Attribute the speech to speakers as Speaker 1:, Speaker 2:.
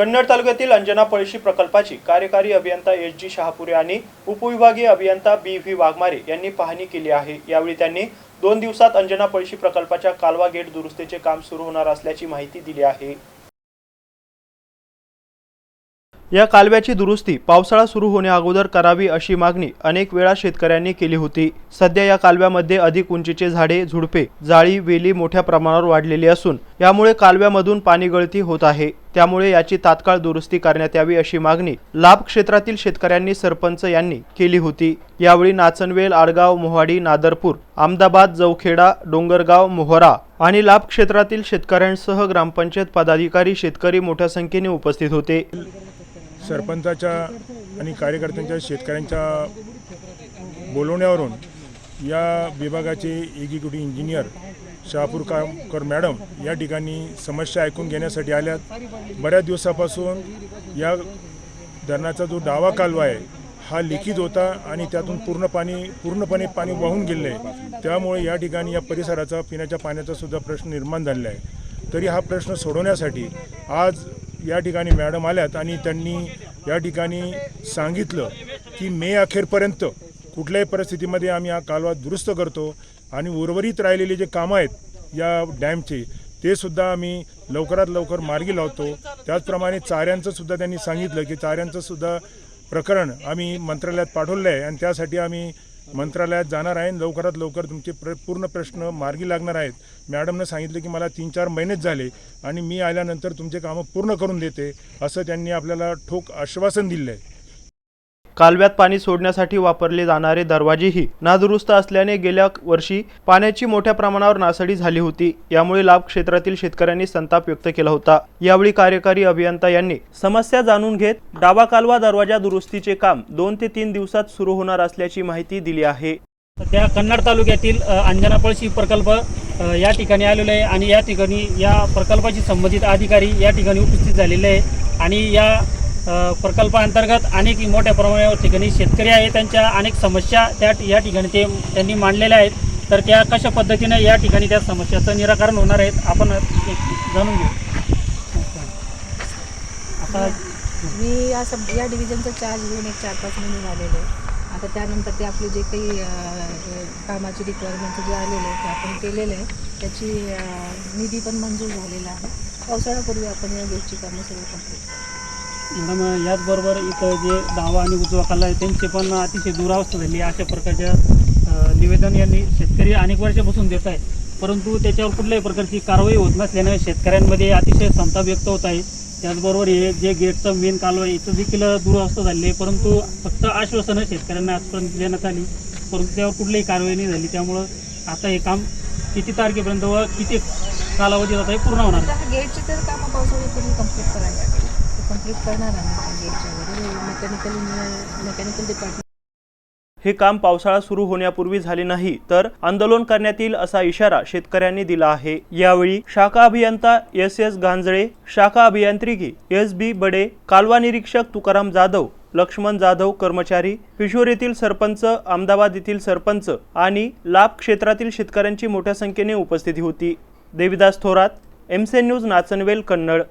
Speaker 1: कन्नड तालुक्यातील अंजना पळशी प्रकल्पाची कार्यकारी अभियंता एस जी शहापुरे आणि उपविभागीय अभियंता बी व्ही वाघमारे यांनी पाहणी केली आहे. यावेळी त्यांनी दोन दिवसात अंजना पळशी प्रकल्पाच्या कालवा गेट दुरुस्तीचे काम सुरू होणार असल्याची माहिती दिली आहे. या कालव्याची दुरुस्ती पावसाळा सुरू होण्याअगोदर करावी अशी मागणी अनेक वेळा शेतकऱ्यांनी केली होती. सध्या या कालव्यामध्ये अधिक उंचीचे झाडे झुडपे जाळी वेली मोठ्या प्रमाणावर वाढलेली असून यामुळे कालव्यामधून पाणी गळती होत आहे. त्यामुळे याची तात्काळ दुरुस्ती करण्यात यावी अशी मागणी लाभ क्षेत्रातील शेतकऱ्यांनी सरपंच यांनी केली होती. यावेळी नाचनवेल आडगाव मोहाडी नादरपूर अहमदाबाद जवखेडा डोंगरगाव मोहरा आणि लाभ क्षेत्रातील शेतकऱ्यांसह ग्रामपंचायत पदाधिकारी शेतकरी मोठ्या संख्येने उपस्थित होते.
Speaker 2: सरपंचाच्या आणि कार्यकर्त्यांच्या शेतकऱ्यांच्या बोलवण्यावरून या विभागाचे executive engineer Shahapur Kamkar madam या ठिकाणी समस्या ऐकून घेण्यासाठी आल्यात. बऱ्याच दिवसापासून या धरणाचा जो डावा कालवा आहे हा लिखित होता आणि त्यातून पूर्ण पाणी पूर्णपणे पाणी वाहून गेले आहे त्यामुळे या ठिकाणी या परिसराचा पिण्याच्या पाण्याचा सुद्धा प्रश्न निर्माण झालेला आहे. तरी हा प्रश्न सोडवण्यासाठी आज या ठिकाणी मॅडम आल्यात आणि त्यांनी या ठिकाणी सांगितलं की मे अखेरपर्यंत कुठल्याही परिस्थितीमध्ये आम्ही हा कालवा दुरुस्त करतो आणि उर्वरित राहिलेले जे कामं आहेत या डॅमचे ते सुद्धा आम्ही लवकरात लवकर मार्गी लावतो. त्याचप्रमाणे चाऱ्यांचं सुद्धा त्यांनी सांगितलं की चाऱ्यांचं सुद्धा प्रकरण आम्ही मंत्रालयात पाठवलं आहे आणि त्यासाठी आम्ही मंत्रालयात जाणार आहे लवकरात लवकर तुमचे प्र पूर्ण प्रश्न मार्गी लागणार आहेत. मॅडमनं सांगितलं की मला तीन चार महिनेच झाले आणि मी आल्यानंतर तुमचे कामं पूर्ण करून देते असं त्यांनी आपल्याला ठोक आश्वासन दिलं आहे
Speaker 1: कालव्यात पाणी सोडण्यासाठी वापरले जाणारे दरवाजेही नादुरुस्त असल्याने गेल्या वर्षी पाण्याची मोठ्या प्रमाणावर नासडी झाली होती. यामुळे लाभ क्षेत्रातील शेतकऱ्यांनी संताप व्यक्त केला होता. यावेळी कार्यकारी अभियंता यांनी समस्या जाणून घेत डावा कालवा दरवाजा दुरुस्तीचे काम दोन ते तीन दिवसात सुरू होणार असल्याची माहिती दिली आहे.
Speaker 3: त्या कन्नड तालुक्यातील अंजनापळशी प्रकल्प या ठिकाणी आलेलो आहे आणि या ठिकाणी या प्रकल्पाशी संबंधित अधिकारी या ठिकाणी उपस्थित झालेले आहे. आणि या प्रकल्पाअंतर्गत अनेक मोठ्या प्रमाणावर ठिकाणी शेतकरी आहे त्यांच्या अनेक समस्या त्या या ठिकाणी ते त्यांनी मांडलेल्या आहेत. तर त्या कशा पद्धतीने या ठिकाणी त्या समस्याचं निराकरण होणार आहेत आपण एक जाणून घेऊ. आता
Speaker 4: मी या सब या डिव्हिजनचा चार्ज घेऊन एक चार पाच महिने झालेले आहे आता त्यानंतर ते आपले जे काही कामाची रिक्वायरमेंट जे आलेले आहे ते आपण केलेलं आहे त्याची निधी पण मंजूर झालेला आहे. पावसाळ्यापूर्वी आपण या गोष्टी कामं सुरू कंप्लीट
Speaker 3: मॅडम याचबरोबर इथं जे डावा आणि उजवा कला आहे त्यांचे पण अतिशय दुरावस्था झाली अशा प्रकारच्या निवेदन यांनी शेतकरी अनेक वर्षापासून देत आहे परंतु त्याच्यावर कुठल्याही प्रकारची कारवाई होत नसल्याने शेतकऱ्यांमध्ये अतिशय संताप व्यक्त होत आहे. त्याचबरोबर हे जे गेटचं मेन कालवा आहे इथं देखील दुरावस्था झाली आहे. परंतु फक्त आश्वासनं शेतकऱ्यांना आजपर्यंत देण्यात आली. परंतु त्यावर कुठलीही कारवाई नाही झाली. त्यामुळं आता हे काम किती तारखेपर्यंत व किती कालावधीत आता हे पूर्ण होणार?
Speaker 4: गेटची तर कामं पावसाळ्यापूर्वी कंप्लीट करायला कंप्लीट करणार आम्ही मेकॅनिकल मेकॅनिकल डिपार्टमेंट
Speaker 1: हे काम पावसाळा सुरू होण्यापूर्वी झाले नाही तर आंदोलन करण्यात येईल असा इशारा शेतकऱ्यांनी दिला आहे. यावेळी शाखा अभियंता एस एस गांजळे शाखा अभियांत्रिकी एस बी बडे कालवा निरीक्षक तुकाराम जाधव लक्ष्मण जाधव कर्मचारी पिशोर येथील सरपंच अहमदाबाद येथील सरपंच आणि लाभ क्षेत्रातील शेतकऱ्यांची मोठ्या संख्येने उपस्थिती होती. देविदास थोरात एमसेन न्यूज नाचनवेल कन्नड.